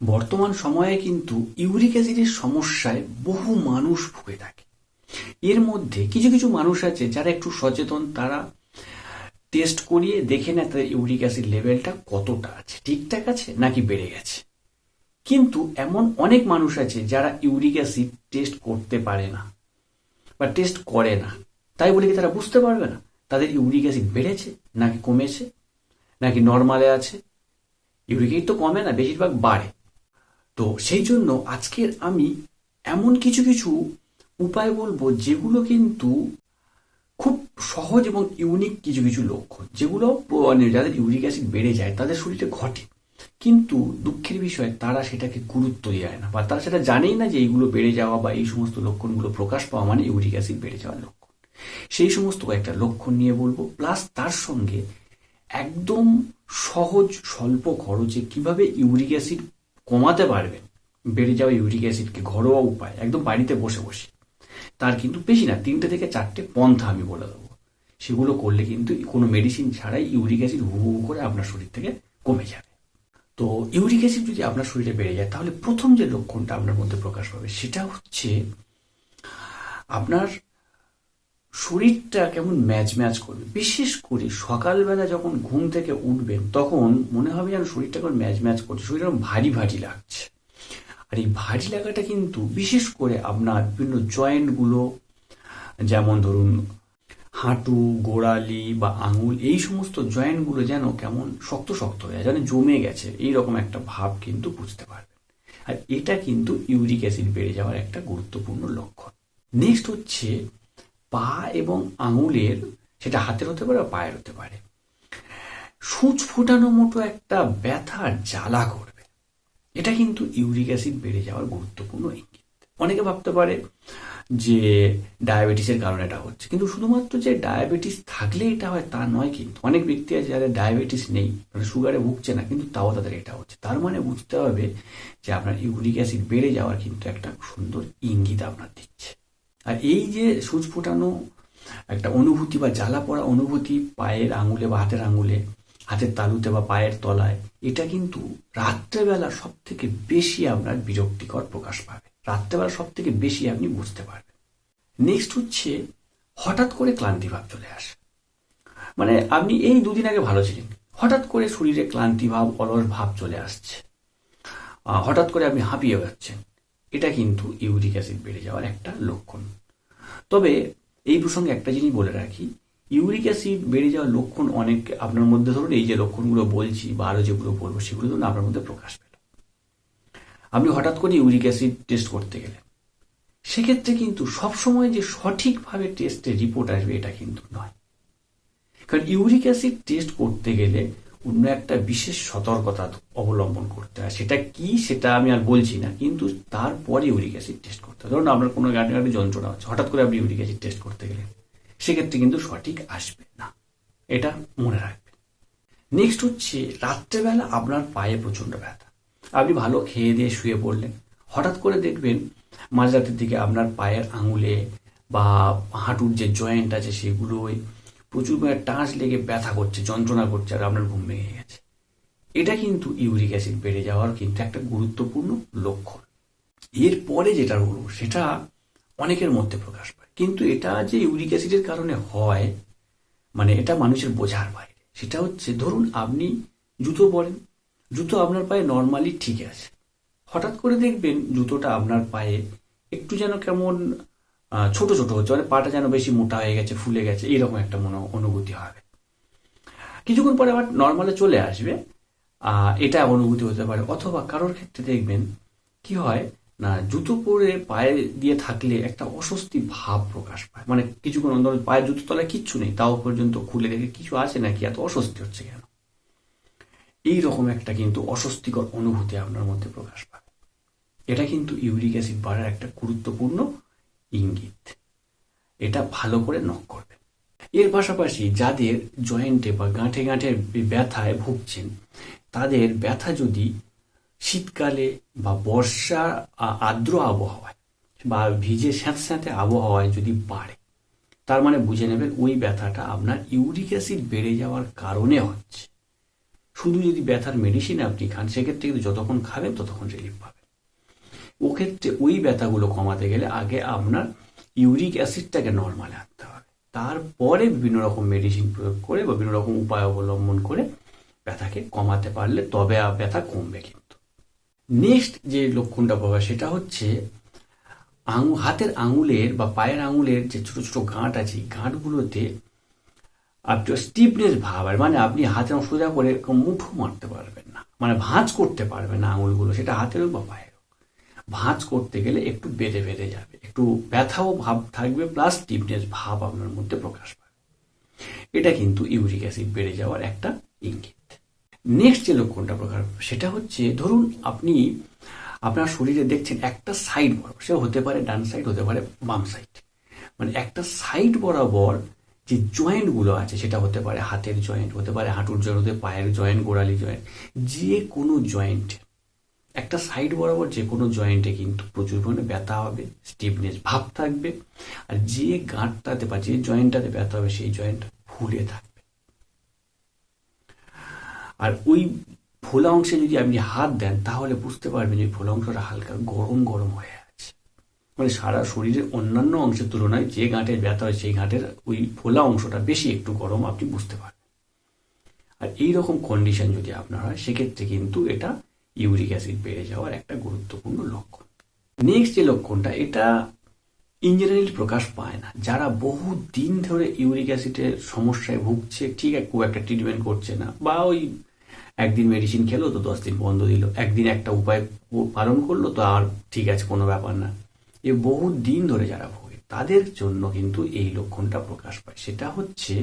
বর্তমান সময়ে কিন্তু ইউরিক অ্যাসিডের সমস্যায় বহু মানুষ ভুগে থাকে। এর মধ্যে কিছু কিছু মানুষ আছে যারা একটু সচেতন, তারা টেস্ট করিয়ে দেখে নেয় তাদের ইউরিক অ্যাসিড লেভেলটা কতটা আছে, ঠিকঠাক আছে নাকি বেড়ে গেছে। কিন্তু এমন অনেক মানুষ আছে যারা ইউরিক অ্যাসিড টেস্ট করতে পারে না বা টেস্ট করে না। তাই বলে কি তারা বুঝতে পারবে না তাদের ইউরিক অ্যাসিড বেড়েছে নাকি কমেছে, নাকি নর্মালে আছে? ইউরিক অ্যাসিড তো কমে না, বেশিরভাগ বাড়ে। তো সেই জন্য আজকের আমি এমন কিছু কিছু উপায় বলব যেগুলো কিন্তু খুব সহজ এবং ইউনিক কিছু কিছু লক্ষণ। যেগুলো মানে যাদের ইউরিক অ্যাসিড বেড়ে যায়, তাদের শরীরে ঘটে। কিন্তু দুঃখের বিষয়, তারা সেটাকে গুরুত্ব দেয় না বা তারা সেটা জানেই না যে এইগুলো বেড়ে যাওয়া বা এই সমস্ত লক্ষণগুলো প্রকাশ পাওয়া মানে ইউরিক অ্যাসিড বেড়ে যাওয়ার লক্ষণ। সেই সমস্ত কয়েকটা লক্ষণ নিয়ে বলব। প্লাস তার সঙ্গে একদম সহজ, স্বল্প খরচে কীভাবে ইউরিক অ্যাসিড কমাতে পারবেন বেড়ে যাওয়া ইউরিক অ্যাসিডকে ঘরোয়া উপায়, একদম বাড়িতে বসে বসে। তার কিন্তু বেশি না, তিনটে থেকে চারটে পন্থা আমি বলে দেবো। সেগুলো করলে কিন্তু কোনো মেডিসিন ছাড়াই ইউরিক অ্যাসিড হু হু করে আপনার শরীর থেকে কমে যাবে। তো ইউরিক অ্যাসিড যদি আপনার শরীরে বেড়ে যায়, তাহলে প্রথম যে লক্ষণটা আপনার মধ্যে প্রকাশ পাবে, সেটা হচ্ছে আপনার শরীরটা কেমন ম্যাচ ম্যাচ করবে? বিশেষ করে সকালবেলা যখন ঘুম থেকে উঠবেন, তখন মনে হবে যেন শরীরটা কেমন ম্যাচ ম্যাচ করছে শরীর ভারী ভারী লাগছে। আর এই ভারী লাগাটা কিন্তু বিশেষ করে আপনার বিভিন্ন জয়েন্টগুলো, যেমন ধরুন হাঁটু, গোড়ালি বা আঙুল, এই সমস্ত জয়েন্টগুলো যেন কেমন শক্ত শক্ত হয়ে যেন জমে গেছে এই রকম একটা ভাব কিন্তু বুঝতে পারবেন। আর এটা কিন্তু ইউরিক অ্যাসিড বেড়ে যাওয়ার একটা গুরুত্বপূর্ণ লক্ষণ। নেক্সট হচ্ছে পা এবং আঙুলের, সেটা হাতের হতে পারে পায়ের হতে পারে, সূচ ফোটানো মতো একটা ব্যথার জ্বালা করবে। এটা কিন্তু ইউরিক অ্যাসিড বেড়ে যাওয়ার গুরুত্বপূর্ণ ইঙ্গিত। অনেকে ভাবতে পারে যে ডায়াবেটিসের কারণে এটা হচ্ছে, কিন্তু শুধুমাত্র যে ডায়াবেটিস থাকলে এটা হয় তা নয় কিন্তু। অনেক ব্যক্তি আছে যাদের ডায়াবেটিস নেই মানে সুগারে ভুগছে না, কিন্তু তাও তাদের এটা হচ্ছে। তার মানে বুঝতে হবে যে আপনার ইউরিক অ্যাসিড বেড়ে যাওয়ার কিন্তু একটা সুন্দর ইঙ্গিত আপনার দিচ্ছে। আর এই যে সূচ ফোটানো একটা অনুভূতি বা জ্বালা পড়া অনুভূতি পায়ের আঙুলে বা হাতের আঙুলে, হাতের তালুতে বা পায়ের তলায়, এটা কিন্তু রাত্রেবেলা সব থেকে বেশি আপনার বিরক্তিকর প্রকাশ পাবে। রাত্রেবেলা সব থেকে বেশি আপনি বুঝতে পারবেন। নেক্সট হচ্ছে হঠাৎ করে ক্লান্তিভাব চলে আসে। মানে আপনি এই দুদিন আগে ভালো ছিলেন। হঠাৎ করে শরীরে ক্লান্তিভাব অলস ভাব চলে আসছে। হঠাৎ করে আপনি হাঁপিয়ে যাচ্ছেন। এটা কিন্তু ইউরিক অ্যাসিড বেড়ে যাওয়ার একটা লক্ষণ। তবে এই প্রসঙ্গে একটা জিনিস বলে রাখি, ইউরিক অ্যাসিড বেড়ে যাওয়ার লক্ষণ অনেক, আপনার মধ্যে ধরুন এই যে লক্ষণগুলো বলছি বা আরও যেগুলো বলব, সেগুলো ধরুন আপনার মধ্যে প্রকাশ পেল। আপনি হঠাৎ করে ইউরিক অ্যাসিড টেস্ট করতে গেলেন। সেক্ষেত্রে কিন্তু সবসময় যে সঠিকভাবে টেস্টের রিপোর্ট আসবে এটা কিন্তু নয়। কারণ ইউরিক অ্যাসিড টেস্ট করতে গেলে অন্য একটা বিশেষ সতর্কতা অবলম্বন করতে হয়। সেটা কি সেটা আমি আর বলছি না, কিন্তু তারপরে ইউরিক অ্যাসিড টেস্ট করতে হয়। ধরুন আপনার কোনো গাড়ি গাড়ি যন্ত্রণা হচ্ছে, হঠাৎ করে আপনি ইউরিক অ্যাসিড টেস্ট করতে গেলেন, সেক্ষেত্রে কিন্তু সঠিক আসবে না। এটা মনে রাখবেন। নেক্সট হচ্ছে, রাত্রেবেলা আপনার পায়ে প্রচণ্ড ব্যথা। আপনি ভালো খেয়ে দিয়ে শুয়ে পড়লেন, হঠাৎ করে দেখবেন মাঝরাতের দিকে আপনার পায়ের আঙুলে বা হাঁটুর যে জয়েন্ট আছে সেগুলোই প্রচুর পরিমাণে টাঁচ লেগে ব্যথা করছে, যন্ত্রণা করছে, আর আপনার ঘুম ভেঙে গেছে। এটা কিন্তু ইউরিক অ্যাসিড বেড়ে যাওয়ার কিন্তু একটা গুরুত্বপূর্ণ লক্ষণ। এরপরে যেটা বলব সেটা অনেকের মধ্যে প্রকাশ পায়। কিন্তু এটা যে ইউরিক অ্যাসিডের কারণে হয় মানে এটা মানুষের বোঝার বাইরে। সেটা হচ্ছে, ধরুন আপনি জুতো পরেন, জুতো আপনার পায়ে নর্মালি ঠিক আছে। হঠাৎ করে দেখবেন জুতোটা আপনার পায়ে একটু যেন কেমন ছোট ছোট হচ্ছে। মানে পাটা যেন বেশি মোটা হয়ে গেছে, ফুলে গেছে এরকম একটা মনে, অনুভূতি হবে। কিছুক্ষণ পরে আবার নর্মালে চলে আসবে। এটা অনুভূতি হতে পারে। অথবা কারোর ক্ষেত্রে দেখবেন কি হয়, না, জুতো পরে পায়ে দিয়ে থাকলে একটা অস্বস্তি ভাব প্রকাশ পায়। মানে কিছুক্ষণ অন্তর পায়ের জুতো তলায় কিচ্ছু নেই, তাও পর্যন্ত খুলে দেখে কিছু আছে নাকি? এত অস্বস্তি হচ্ছে কেন? এই রকম একটা কিন্তু অস্বস্তিকর অনুভূতি আপনার মধ্যে প্রকাশ পায়। এটা কিন্তু ইউরিক অ্যাসিড বাড়ার একটা গুরুত্বপূর্ণ ইঙ্গিত। এটা ভালো করে নক করবে। এর পাশাপাশি যাদের জয়েন্টে বা গাঁঠে গাঁঠে ব্যথায় ভুগছেন, তাদের ব্যথা যদি শীতকালে বা বর্ষা আর্দ্র আবহাওয়ায় বা ভিজে স্যাঁত স্যাঁতে আবহাওয়ায় যদি বাড়ে, তার মানে বুঝে নেবেন ওই ব্যথাটা আপনার ইউরিক অ্যাসিড বেড়ে যাওয়ার কারণে হচ্ছে। শুধু যদি ব্যথার মেডিসিন আপনি খান, সেক্ষেত্রে কিন্তু যতক্ষণ খাবেন ততক্ষণ রিলিফ পাবেন। ও ক্ষেত্রে ওই ব্যথাগুলো কমাতে গেলে আগে আপনার ইউরিক অ্যাসিডটাকে নর্মালে আনতে হবে। তারপরে বিভিন্ন রকম মেডিসিন প্রয়োগ করে বা বিভিন্ন রকম উপায় অবলম্বন করে ব্যথাকে কমাতে পারলে তবে ব্যথা কমবে কিন্তু। নেক্সট যে লক্ষণটা পাবে সেটা হচ্ছে আঙু হাতের আঙুলের বা পায়ের আঙুলের যে ছোট ছোট গাঁট আছে গাঁটগুলোতে আপনি স্টিফনেস ভাব আর মানে আপনি হাতে সোজা করে মুঠো মারতে পারবেন না। মানে ভাঁজ করতে পারবেন না আঙুলগুলো, সেটা হাতেরও বা পায়ের। ভাঁজ করতে গেলে একটু বেঁধে বেঁধে যাবে। একটু ব্যথাও ভাব থাকবে প্লাস স্টিফনেস ভাব আপনার মধ্যে প্রকাশ পাবে। এটা কিন্তু ইউরিক অ্যাসিড বেড়ে যাওয়ার একটা ইঙ্গিত। নেক্সট যে লক্ষণটা প্রকাশ পাবে, সেটা হচ্ছে, ধরুন আপনি, আপনার শরীরে দেখছেন একটা সাইড বরাবর সে হতে পারে ডান সাইড হতে পারে বাম সাইড মানে একটা সাইড বরাবর যে জয়েন্টগুলো আছে, সেটা হতে পারে হাতের জয়েন্ট হতে পারে হাঁটুর জয়েন্ট হতে পায়ের জয়েন্ট গোড়ালি জয়েন্ট যে কোনো জয়েন্ট একটা সাইড বরাবর যে কোনো জয়েন্টে কিন্তু প্রচুর পরিমাণে ব্যথা হবে স্টিফনেস ভাব থাকবে, আর যে গাঁটটাতে বা যে জয়েন্টটাতে ব্যথা হবে সেই জয়েন্ট ফুলে থাকবে। আর ওই ফোলা অংশে যদি আপনি হাত দেন, তাহলে বুঝতে পারবেন যে ফোলা অংশটা হালকা গরম গরম হয়ে আছে। মানে সারা শরীরের অন্যান্য অংশের তুলনায় যে গাঁটের ব্যথা হয় সেই গাঁটের ওই ফোলা অংশটা বেশি একটু গরম, আপনি বুঝতে পারবেন। আর এই রকম কন্ডিশন যদি আপনার হয়, সেক্ষেত্রে কিন্তু এটা ইউরিক অ্যাসিড বেড়ে যাওয়ার একটা গুরুত্বপূর্ণ লক্ষণ। নেক্সট যে লক্ষণটা, এটা ইন জেনারেল প্রকাশ পায় না। যারা বহু দিন ধরে ইউরিক অ্যাসিডের সমস্যায় ভুগছে, ঠিক এক খুব একটা ট্রিটমেন্ট করছে না, বা ওই একদিন মেডিসিন খেলো তো দশ দিন বন্ধ দিল, একদিন একটা উপায় পালন করল তো আর ঠিক আছে, কোনো ব্যাপার না। এ বহু দিন ধরে যারা ভোগে, তাদের জন্য কিন্তু এই লক্ষণটা প্রকাশ পায়। সেটা হচ্ছে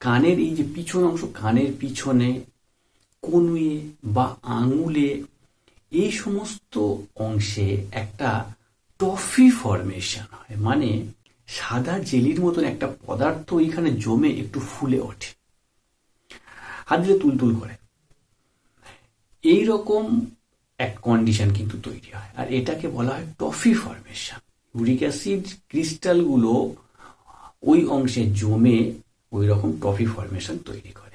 কানের এই যে পিছন অংশ, কানের পিছনে কনুয়ে বা আঙুলে এই সমস্ত অংশে একটা টফি ফরমেশন হয়। মানে সাদা জেলির মতন একটা পদার্থ ওইখানে জমে একটু ফুলে ওঠে। হাত দিলে তুলতুল করে। এই রকম এক কন্ডিশন কিন্তু তৈরি হয়। আর এটাকে বলা হয় টফি ফরমেশন ইউরিক অ্যাসিড ক্রিস্টালগুলো ওই অংশে জমে ওই রকম টফি ফরমেশন তৈরি করে।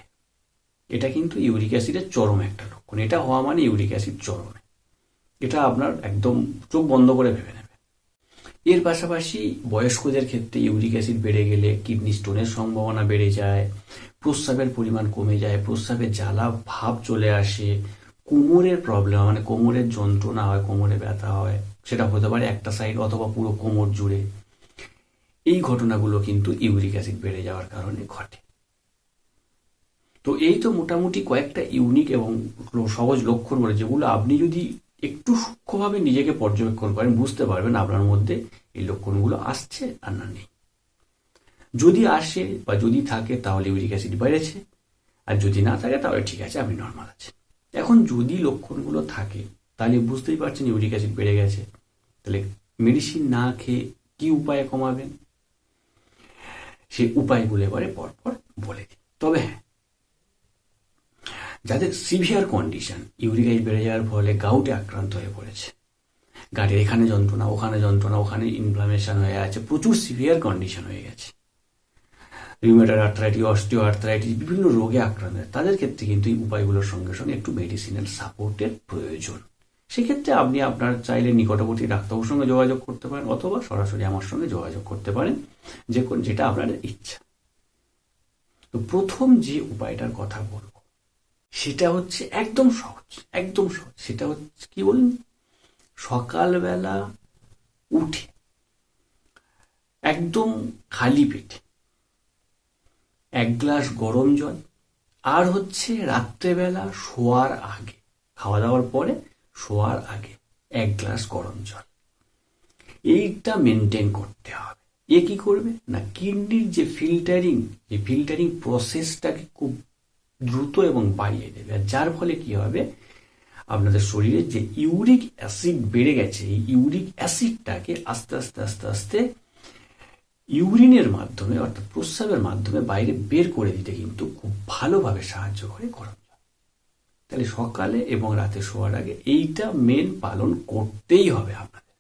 এটা কিন্তু ইউরিক অ্যাসিডের চরম একটা লক্ষণ। এটা হওয়া মানে ইউরিক অ্যাসিড চরমে। এটা আপনার একদম চোখ বন্ধ করে ভেবে নেবে। এর পাশাপাশি বয়স্কদের ক্ষেত্রে ইউরিক অ্যাসিড বেড়ে গেলে কিডনি স্টোনের সম্ভাবনা বেড়ে যায়, প্রস্রাবের পরিমাণ কমে যায়, প্রস্রাবের জ্বালা ভাব চলে আসে, কোমরের প্রবলেম মানে কোমরের যন্ত্রণা হয়, কোমরে ব্যথা হয়, সেটা হতে পারে একটা সাইড অথবা পুরো কোমর জুড়ে। এই ঘটনাগুলো কিন্তু ইউরিক অ্যাসিড বেড়ে যাওয়ার কারণে ঘটে। তো এই তো মোটামুটি কয়েকটা ইউনিক এবং সহজ লক্ষণ বলে যেগুলো আপনি যদি একটু সূক্ষ্মভাবে নিজেকে পর্যবেক্ষণ করেন, বুঝতে পারবেন আপনার মধ্যে এই লক্ষণগুলো আসছে আর না নেই। যদি আসে বা যদি থাকে, তাহলে ইউরিক অ্যাসিড বেড়েছে। আর যদি না থাকে, তাহলে ঠিক আছে, আপনি নর্মাল আছে এখন যদি লক্ষণগুলো থাকে, তাহলে বুঝতেই পারছেন ইউরিক অ্যাসিড বেড়ে গেছে। তাহলে মেডিসিন না খেয়ে কি উপায়ে কমাবেন? সেই উপায়গুলো এবারে পরপর বলে দিই। তবে হ্যাঁ যাদের সিভিয়ার কন্ডিশন ইউরিক বেড়ে যাওয়ার ফলে গাউটে আক্রান্ত হয়ে পড়েছে। গাড়ির এখানে যন্ত্রণা, ওখানে যন্ত্রণা, ওখানে ইনফ্লামেশন হয়ে আছে, প্রচুর সিভিয়ার কন্ডিশন হয়ে গেছে। রিউমেটার আর্থ্রাইটিস অস্টিও আর্থ্রাইটিস বিভিন্ন রোগে আক্রান্ত হয় তাদের ক্ষেত্রে কিন্তু এই উপায়গুলোর সঙ্গে সঙ্গে একটু মেডিসিনাল সাপোর্টের প্রয়োজন। সেক্ষেত্রে আপনি আপনার চাইলে নিকটবর্তী ডাক্তারবাবুর সঙ্গে যোগাযোগ করতে পারেন, অথবা সরাসরি আমার সঙ্গে যোগাযোগ করতে পারেন, যে যেটা আপনার ইচ্ছা। তো প্রথম যে উপায়টার কথা বলব সেটা হচ্ছে একদম সহজ একদম সহজ। সেটা হচ্ছে কি বলুন? সকালবেলা উঠে একদম খালি পেটে এক গ্লাস গরম জল আর হচ্ছে রাত্রেবেলা শোয়ার আগে খাওয়া দাওয়ার পরে শোয়ার আগে এক গ্লাস গরম জল। এইটা মেনটেন করতে হবে। এ কি করবে? না, কিডনির যে ফিল্টারিং যে ফিল্টারিং প্রসেসটাকে খুব দ্রুত এবং বাড়িয়ে দেবে। আর যার ফলে কি হবে? আপনাদের শরীরে যে ইউরিক অ্যাসিড বেড়ে গেছে, এই ইউরিক অ্যাসিডটাকে আস্তে আস্তে আস্তে আস্তে ইউরিনের মাধ্যমে, অর্থাৎ প্রস্রাবের মাধ্যমে বাইরে বের করে দিতে কিন্তু খুব ভালোভাবে সাহায্য করে গরম তাহলে সকালে এবং রাতে শোয়ার আগে এইটা মেন পালন করতেই হবে আপনাদের।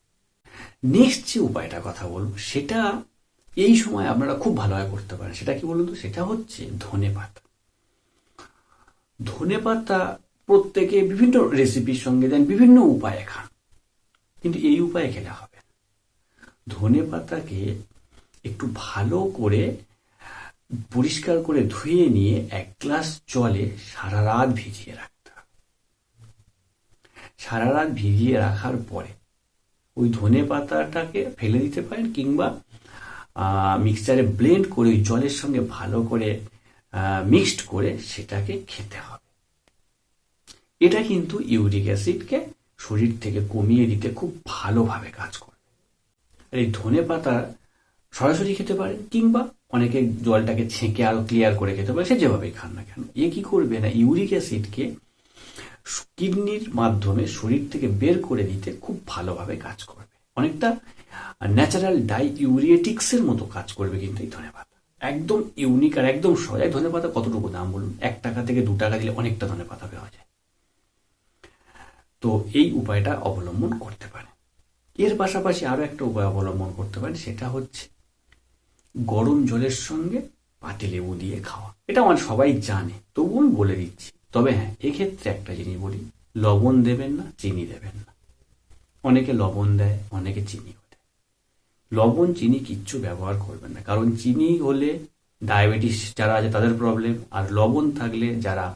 নেক্সট যে উপায়টা কথা বলব, সেটা এই সময় আপনারা খুব ভালোভাবে করতে পারেন। সেটা কি বলুন তো? সেটা হচ্ছে ধনে পাতা ধনে পাতা প্রত্যেকে বিভিন্ন রেসিপির সঙ্গে দেন, বিভিন্ন উপায়ে খান। কিন্তু এই উপায়ে খেলে হবে ধনে পাতাকে একটু ভালো করে, পরিষ্কার করে ধুয়ে নিয়ে এক গ্লাস জলে সারা রাত ভিজিয়ে রাখতে সারা রাত ভিজিয়ে রাখার পরে ওই ধনে পাতাটাকে ফেলে দিতে পারেন কিংবা মিক্সচারে ব্লেন্ড করে ওই জলের সঙ্গে ভালো করে মিক্সড করে সেটাকে খেতে হবে। এটা কিন্তু ইউরিক অ্যাসিডকে শরীর থেকে কমিয়ে দিতে খুব ভালোভাবে কাজ করবে আর এই ধনে পাতা সরাসরি খেতে পারেন কিংবা অনেকে জলটাকে ছেঁকে আরও ক্লিয়ার করে খেতে পারে, সে যেভাবেই খান না কেন। এ কি করবে না? ইউরিক অ্যাসিডকে কিডনির মাধ্যমে শরীর থেকে বের করে দিতে খুব ভালোভাবে কাজ করবে। অনেকটা ন্যাচারাল ডাই ইউরিয়েটিক্সের মতো কাজ করবে কিন্তু এই ধনে পাতা। একদম ইউনিক আর একদম সহজ ধনে পাতা কতটুকু দাম বলুন? এক টাকা থেকে দু টাকা দিলে অনেকটা ধনে পাতা পাওয়া যায়। তো এই উপায়টা অবলম্বন করতে পারে এর পাশাপাশি আরও একটা উপায় অবলম্বন করতে পারেন, সেটা হচ্ছে গরম জলের সঙ্গে পাতি লেবু দিয়ে খাওয়া। এটা আমার সবাই জানে তবু আমি বলে দিচ্ছি। তবে হ্যাঁ এক্ষেত্রে একটা জিনিস বলি, লবণ দেবেন না, চিনি দেবেন না। অনেকে লবণ দেয়, অনেকে দেয় লবণ, চিনি কিচ্ছু ব্যবহার করবেন না। কারণ চিনি হলে ডায়াবেটিস যারা আছে তাদের প্রবলেম আর লবণ থাকলে যারা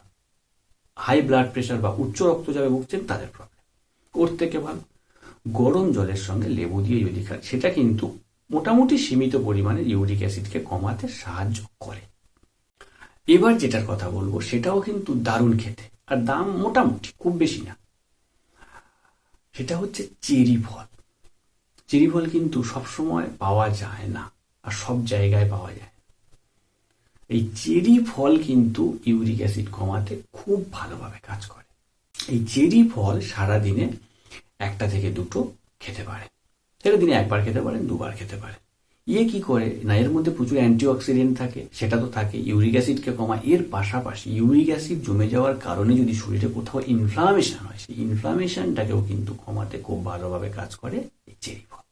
হাই ব্লাড প্রেশার বা উচ্চ রক্তচাপে ভুগছেন তাদের প্রবলেম ওর থেকে ভালো। গরম জলের সঙ্গে লেবু দিয়ে যদি খান, সেটা কিন্তু মোটামুটি সীমিত পরিমাণে ইউরিক অ্যাসিডকে কমাতে সাহায্য করে। এবার যেটার কথা বলব, সেটাও কিন্তু দারুণ খেতে। আর দাম মোটামুটি, খুব বেশি না। সেটা হচ্ছে চেরি ফল। চেরি ফল কিন্তু সবসময় পাওয়া যায় না, আর সব জায়গায় পাওয়া যায়। এই চেরি ফল কিন্তু ইউরিক অ্যাসিড কমাতে খুব ভালোভাবে কাজ করে। এই চেরি ফল সারা দিনে একটা থেকে দুটো খেতে পারে। সেটা দিনে একবার খেতে পারেন, দুবার খেতে পারেন। ইয়ে কি করে? না, এর মধ্যে প্রচুর অ্যান্টিঅক্সিডেন্ট থাকে, সেটা তো থাকে। ইউরিক অ্যাসিডকে কমায় এর পাশাপাশি ইউরিক অ্যাসিড জমে যাওয়ার কারণে যদি শরীরে কোথাও ইনফ্লামেশন হয়, সেই ইনফ্লামেশনটাকেও কিন্তু কমাতে খুব ভালোভাবে কাজ করে চেরি ফল।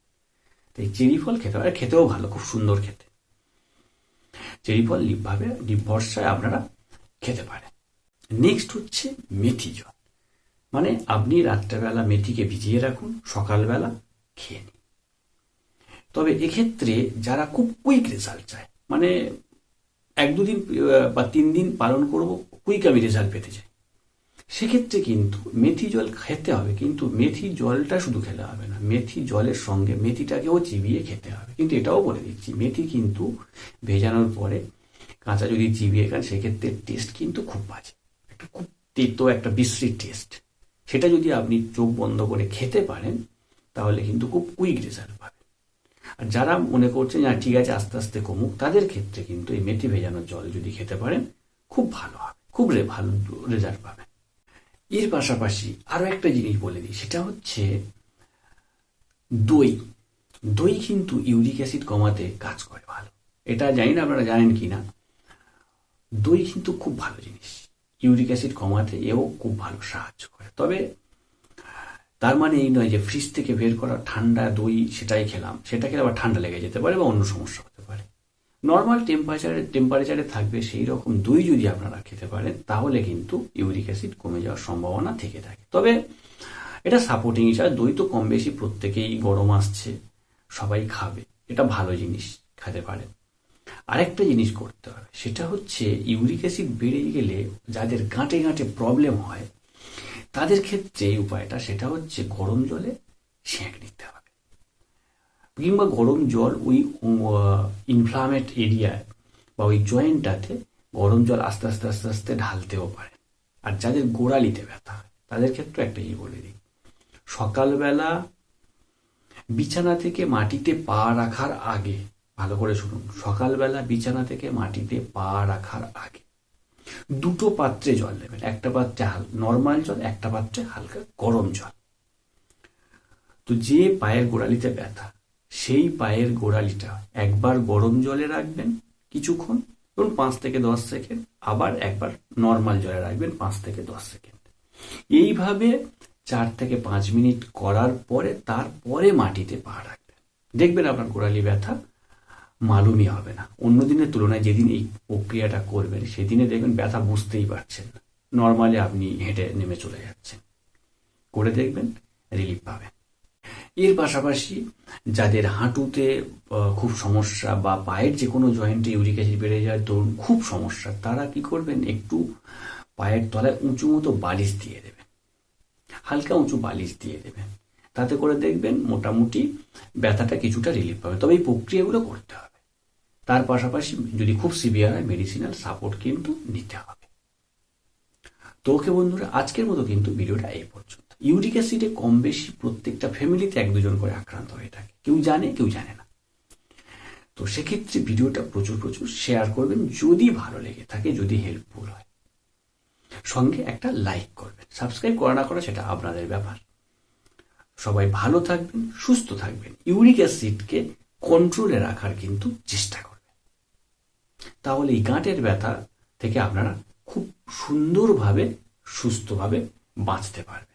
তো এই চেরি ফল খেতে পারে, খেতেও ভালো, খুব সুন্দর খেতে। চেরি ফল লিপভাবে, লিপ ভরসায় আপনারা খেতে পারেন। নেক্সট হচ্ছে মেথি জল। মানে আপনি রাত্রেবেলা মেথিকে ভিজিয়ে রাখুন, সকালবেলা খেয়ে নিন। তবে এক্ষেত্রে যারা খুব কুইক রেজাল্ট চায় মানে এক দুদিন বা তিন দিন পালন করব কুইক আমি রেজাল্ট পেতে চাই। সেক্ষেত্রে কিন্তু মেথি জল খেতে হবে, কিন্তু মেথি জলটা শুধু খেলে হবে না। মেথি জলের সঙ্গে মেথিটাকেও চিবিয়ে খেতে হবে। কিন্তু এটাও বলে দিচ্ছি, মেথি কিন্তু ভেজানোর পরে কাঁচা যদি চিবিয়ে খান, সেক্ষেত্রে টেস্ট কিন্তু খুব বাজে। একটা খুব তেতো, একটা বিশ্রী টেস্ট সেটা যদি আপনি চোখ বন্ধ করে খেতে পারেন, তাহলে কিন্তু খুব কুইক রেজাল্ট পাবেন। আর যারা মনে করছেন না ঠিক আছে, আস্তে আস্তে কমুক, তাদের ক্ষেত্রে কিন্তু এই মেথি ভেজানোর জল যদি খেতে পারেন, খুব ভালো হবে, খুব ভালো রেজাল্ট পাবেন। এর পাশাপাশি আরও একটা জিনিস বলে দিই, সেটা হচ্ছে দই। দই কিন্তু ইউরিক অ্যাসিড কমাতে কাজ করে ভালো। এটা জানি না আপনারা জানেন কি না। দই কিন্তু খুব ভালো জিনিস। ইউরিক অ্যাসিড কমাতে এও খুব ভালো সাহায্য করে। তবে তার মানে এই নয় যে ফ্রিজ থেকে বের করা ঠান্ডা দই সেটাই খেলাম। সেটা খেলে আবার ঠান্ডা লেগে যেতে পারে বা অন্য সমস্যা নর্মাল টেম্পারেচারে টেম্পারেচারে থাকবে সেই রকম দই যদি আপনারা খেতে পারেন, তাহলে কিন্তু ইউরিক অ্যাসিড কমে যাওয়ার সম্ভাবনা থেকে থাকে। তবে এটা সাপোর্টিং হিসাবে দই তো কম বেশি প্রত্যেকেই গরম আসছে, সবাই খাবে। এটা ভালো জিনিস, খেতে পারে আরেকটা জিনিস করতে হবে, সেটা হচ্ছে ইউরিক অ্যাসিড বেড়ে গেলে যাদের গাঁটে গাঁটে প্রবলেম হয়, তাদের ক্ষেত্রে এই উপায়টা সেটা হচ্ছে গরম জলে সেঁক নিতে হবে কিংবা গরম জল ওই ইনফ্লামেট এরিয়ায় বা ওই জয়েন্টটাতে গরম জল আস্তে আস্তে আস্তে আস্তে ঢালতেও পারে। আর যাদের গোড়ালিতে ব্যথা হয়, তাদের ক্ষেত্রে একটা ইয়ে বলে দিই। সকালবেলা বিছানা থেকে মাটিতে পা রাখার আগে, ভালো করে শুনুন, সকালবেলা বিছানা থেকে মাটিতে পা রাখার আগে দুটো পাত্রে জল নেবেন। একটা পাত্রে নর্মাল জল, একটা পাত্রে হালকা গরম জল। তো যে পায়ের গোড়ালিতে ব্যথা সেই পায়ের গোড়ালিটা একবার গরম জলে রাখবেন কিছুক্ষণ, ধরুন পাঁচ থেকে দশ সেকেন্ড, আবার একবার নর্মাল জলে রাখবেন পাঁচ থেকে দশ সেকেন্ড। এইভাবে চার থেকে পাঁচ মিনিট করার পরে তারপরে মাটিতে পা রাখবেন। দেখবেন আপনার গোড়ালি ব্যথা মালুমই হবে না। অন্য দিনের তুলনায় যেদিন এই প্রক্রিয়াটা করবেন, সেদিনে দেখবেন ব্যথা বুঝতেই পারছেন না। নর্মালি আপনি হেঁটে নেমে চলে যাচ্ছেন। করে দেখবেন, রিলিফ পাবেন। এর পাশাপাশি যাদের হাঁটুতে খুব সমস্যা বা পায়ের যে কোনো জয়েন্টে ইউরিক অ্যাসিড বেড়ে যায় ধরুন খুব সমস্যা। তারা কি করবেন? একটু পায়ের তলায় উঁচু মতো বালিশ দিয়ে দেবেন। হালকা উঁচু বালিশ দিয়ে দেবেন। তাতে করে দেখবেন মোটামুটি ব্যথাটা কিছুটা রিলিফ পাবে। তবে এই প্রক্রিয়াগুলো করতে হবে। তার পাশাপাশি যদি খুব সিভিয়ার হয় মেডিসিনাল সাপোর্ট কিন্তু নিতে হবে। তো ওকে বন্ধুরা, আজকের মতো কিন্তু ভিডিওটা এই পর্যন্ত। ইউরিক অ্যাসিডে কম বেশি প্রত্যেকটা ফ্যামিলিতে এক দুজন করে আক্রান্ত হয়ে থাকে। কেউ জানে কেউ জানে না। তো সেক্ষেত্রে ভিডিওটা প্রচুর প্রচুর শেয়ার করবেন যদি ভালো লেগে থাকে, যদি হেল্পফুল হয়। সঙ্গে একটা লাইক করবেন। সাবস্ক্রাইব করা না করা সেটা আপনাদের ব্যাপার। সবাই ভালো থাকবেন, সুস্থ থাকবেন। ইউরিক অ্যাসিডকে কন্ট্রোলে রাখার কিন্তু চেষ্টা করবেন। তাহলে এই গাঁটের ব্যথা থেকে আপনারা খুব সুন্দরভাবে, সুস্থভাবে বাঁচতে পারবেন।